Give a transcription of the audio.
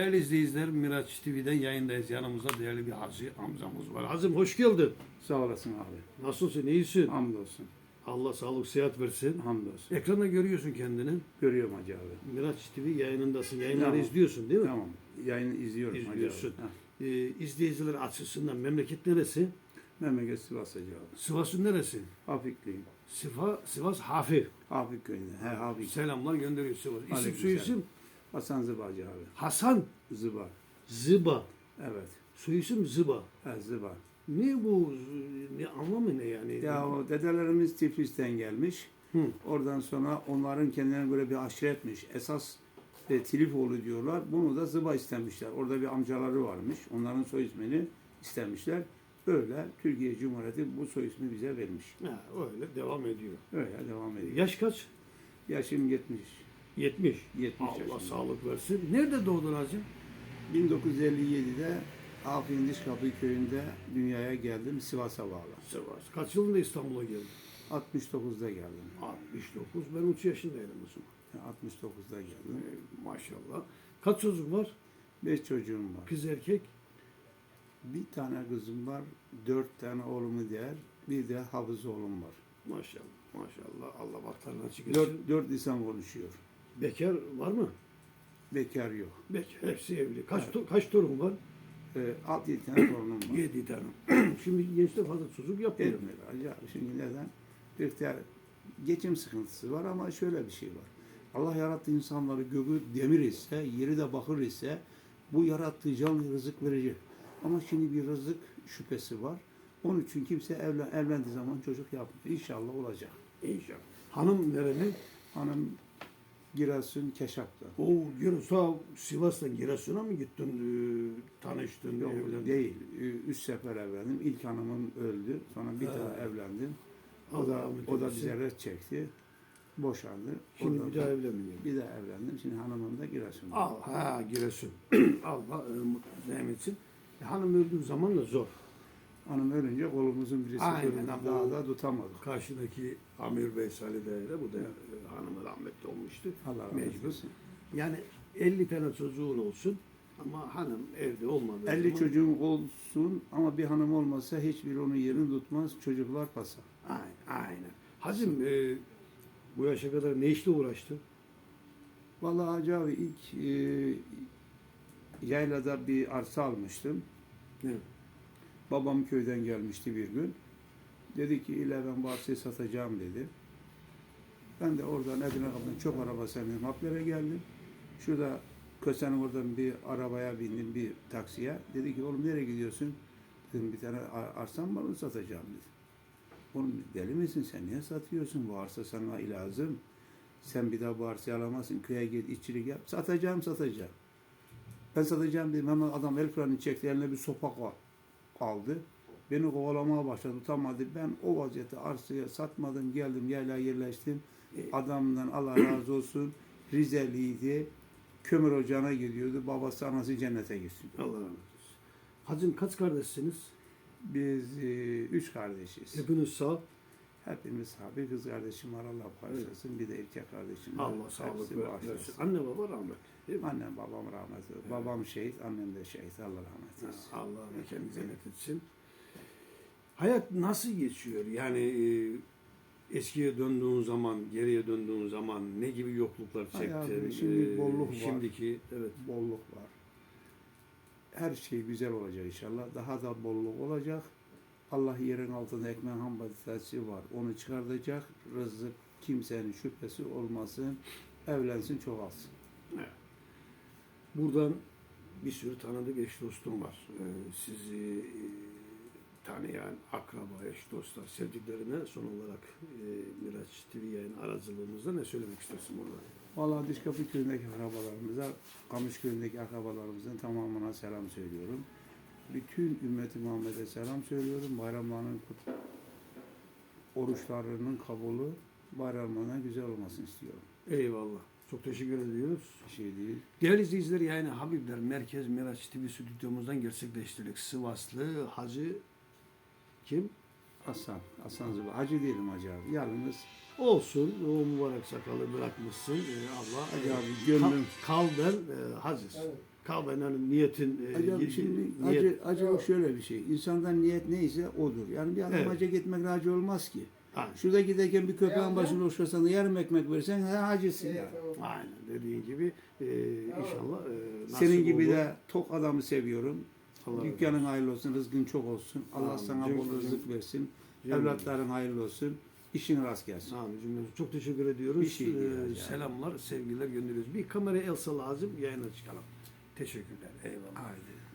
Değerli izleyiciler Miraç TV'den yayındayız. Yanımızda değerli bir Hacı amcamız var. Hacım hoş geldin. Sağ olasın abi. Nasılsın? iyisin? Hamdolsun. Allah sağlık sıhhat versin. Hamdolsun. Ekranda görüyorsun kendini. Görüyorum Hacı abi. Miraç TV yayınındasın. Yayınları Tamam. izliyorsun değil mi? Tamam. Yayını izliyorum İzliyorsun. Hacı abi. Ha. Ee, izleyiciler açısından memleket neresi? Memleket Sivas Hacı abi. Sivas'ın neresi? Hafikliyim. Sifa, Sivas Hafif. Hafik köyünde. He Hafik. Selamlar gönderiyor Sivas. İsim Aleyküm Hasan Zıba Hacı abi. Hasan Zıba. Zıba. Evet. Soyisim Zıba. He Zıba. Ne bu? Ne anlamı ne yani? Ya o dedelerimiz Tiflis'ten gelmiş. Hı. Oradan sonra onların kendilerine göre bir aşiretmiş. Esas e, Tilifoğlu diyorlar. Bunu da Zıba istemişler. Orada bir amcaları varmış. Onların soy ismini istemişler. Öyle Türkiye Cumhuriyeti bu soy ismi bize vermiş. Ha, öyle devam ediyor. Öyle devam ediyor. Yaş kaç? Yaşım 70. 70. 70 Allah yaşında. sağlık versin. Nerede doğdun hacım? 1957'de Afrin Dişkapı köyünde dünyaya geldim. Sivas'a bağlı. Sivas. Kaç yılında İstanbul'a geldin? 69'da geldim. 69. Ben 3 yaşındaydım o zaman. 69'da geldim. Ee, maşallah. Kaç çocuk var? 5 çocuğum var. Kız erkek. Bir tane kızım var. 4 tane oğlumu diğer. Bir de hafız oğlum var. Maşallah. Maşallah. Allah açık etsin. 4, 4 lisan konuşuyor. Bekar var mı? Bekar yok. Bekar. Hepsi evli. Kaç, Evet. to- kaç torun var? Ee, 6-7 tane torunum var. 7 tane. Şimdi gençler fazla çocuk yapmıyor. Etmiyor. Şimdi neden? Bir de geçim sıkıntısı var ama şöyle bir şey var. Allah yarattığı insanları göğü demir ise, yeri de bakır ise bu yarattığı canlı rızık verecek. Ama şimdi bir rızık şüphesi var. Onun için kimse evlen, evlendiği zaman çocuk yapmıyor. İnşallah olacak. İnşallah. Hanım nereli? Hanım Giresun Keşap'ta. O Giresun, Sivas'tan Giresun'a mı gittin, e, tanıştın, Yok evlendin? değil. Üç sefer evlendim. İlk hanımım öldü. Sonra bir Ha. daha evlendim. O da, o da eylesin. bize ret çekti. Boşandı. Şimdi Ondan bir daha evlenmiyor. Bir daha evlendim. Şimdi hanımım da Giresun'da. Al, ha Giresun. Allah e, rahmet etsin. E, hanım öldüğü zaman da zor. Hanım ölünce kolumuzun birisi Aynen, kırıldı. ama Daha o- da tutamadık. Karşıdaki Amir Bey Salih Bey de bu da e, hanımı rahmetli olmuştu. Allah razı Mecbur. olsun. Yani 50 tane çocuğun olsun ama hanım evde olmadığı 50 zaman... çocuğum olsun ama bir hanım olmasa hiçbiri onun yerini tutmaz. Çocuklar pasa. Aynen, aynen. Hacım e, bu yaşa kadar ne işle uğraştın? Vallahi Hacı abi ilk e, yaylada bir arsa almıştım. Evet. Babam köyden gelmişti bir gün. Dedi ki ile ben arsayı satacağım dedi. Ben de oradan Edirne kapıdan çok araba sevdim. Haplere geldim. Şurada Köse'nin oradan bir arabaya bindim bir taksiye. Dedi ki oğlum nereye gidiyorsun? Dedim bir tane ar- arsam var onu satacağım dedi. Oğlum deli misin sen niye satıyorsun? Bu arsa sana lazım. Sen bir daha bu arsayı alamazsın. Köye git işçilik yap. Satacağım satacağım. Ben satacağım dedim. Hemen adam el frenini çekti. Eline bir sopa ka- kaldı. Beni kovalamaya başladı. Tutamadı. Ben o vaziyette arsayı satmadım. Geldim yaylaya yerleştim. Adamdan Allah razı olsun. Rizeliydi. Kömür ocağına gidiyordu. Babası anası cennete gitsin. Allah rahmet eylesin. Hacım kaç kardeşsiniz? Biz e, üç kardeşiz. Hepiniz sağ. Hepimiz abi kız kardeşim var Allah bağışlasın. Bir de erkek kardeşim var. Allah sağlık bağışlasın. Anne baba rahmet. Değil mi? Annem babam rahmet eylesin. Babam şehit, annem de şehit. Allah rahmet eylesin. Allah mekanı cennet etsin. Hayat nasıl geçiyor? Yani e, eskiye döndüğün zaman, geriye döndüğün zaman ne gibi yokluklar Hayatım, çektin? şimdi E, bolluk var. Şimdiki, evet. Bolluk var. Her şey güzel olacak inşallah. Daha da bolluk olacak. Allah yerin altında ekmeğin ham maddesi var. Onu çıkartacak. Rızık kimsenin şüphesi olmasın. Evlensin çoğalsın. evet. Buradan bir sürü tanıdık eş dostum var. E, sizi e, tanıyan akraba, eş dostlar, sevdiklerine son olarak e, Miraç TV yayın aracılığımızda ne söylemek istersin burada? Vallahi Dişkapı köyündeki akrabalarımıza, Kamış köyündeki akrabalarımızın tamamına selam söylüyorum. Bütün ümmeti Muhammed'e selam söylüyorum. Bayramlarının kut- oruçlarının kabulü bayramlarına güzel olmasını istiyorum. Eyvallah. Çok teşekkür ediyoruz. Bir şey değil. Değerli izleyiciler yani Habibler Merkez Miraç TV stüdyomuzdan gerçekleştirdik. Sivaslı Hacı kim? Hasan, Hasan Zıba. Hacı değilim Hacı abi. Yalnız Olsun. O mübarek sakalı bırakmışsın. Ee, Allah Hacı abi Kal, gönlüm kalben e, haciz. kalmayın hani niyetin e, Acaba şimdi niyet- acı, acılık şöyle bir şey. İnsandan niyet neyse odur. Yani bir adam Evet. hacca gitmek hacı olmaz ki. Aynen. Şurada giderken bir köpeğin başında uçrasan da yarım ekmek versen he hacısın ya. Aynen dediğin gibi e, inşallah e, nasip Senin gibi olur. de tok adamı seviyorum. Allah razı Dükkanın hayırlı olsun, rızkın çok olsun. Allah Amin. sana bol rızık versin. Evlatların hayırlı olsun. İşin rast gelsin. Amin cümlemize. Çok teşekkür ediyoruz. Bir şey değil Ee, yani. Selamlar, sevgiler gönderiyoruz. Bir kameraya Elsa lazım, yayına çıkalım. Teşekkürler. Eyvallah. Haydi.